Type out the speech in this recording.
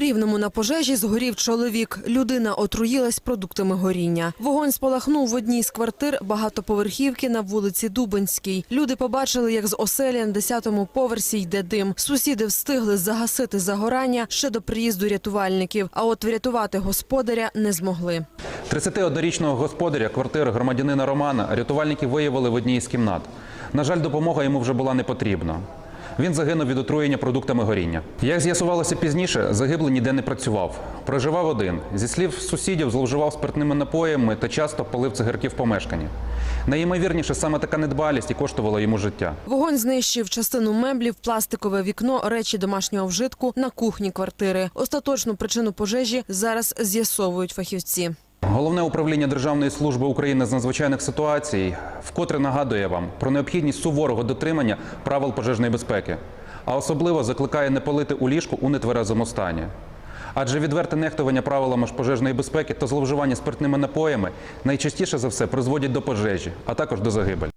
Рівному на пожежі згорів чоловік. Людина отруїлась продуктами горіння. Вогонь спалахнув в одній з квартир багатоповерхівки на вулиці Дубинській. Люди побачили, як з оселі на 10-му поверсі йде дим. Сусіди встигли загасити загорання ще до приїзду рятувальників, а от врятувати господаря не змогли. 31-річного господаря квартири громадянина Романа рятувальники виявили в одній із кімнат. На жаль, допомога йому вже була не потрібна. Він загинув від отруєння продуктами горіння. Як з'ясувалося пізніше, загиблий ніде не працював. Проживав один. Зі слів сусідів, зловживав спиртними напоями та часто палив цигарки в помешканні. Найімовірніше, саме така недбалість і коштувала йому життя. Вогонь знищив частину меблів, пластикове вікно, речі домашнього вжитку на кухні квартири. Остаточну причину пожежі зараз з'ясовують фахівці. Головне управління Державної служби України з надзвичайних ситуацій вкотре нагадує вам про необхідність суворого дотримання правил пожежної безпеки, а особливо закликає не палити у ліжку у нетверезому стані. Адже відверте нехтування правилами пожежної безпеки та зловживання спиртними напоями найчастіше за все призводять до пожежі, а також до загибелі.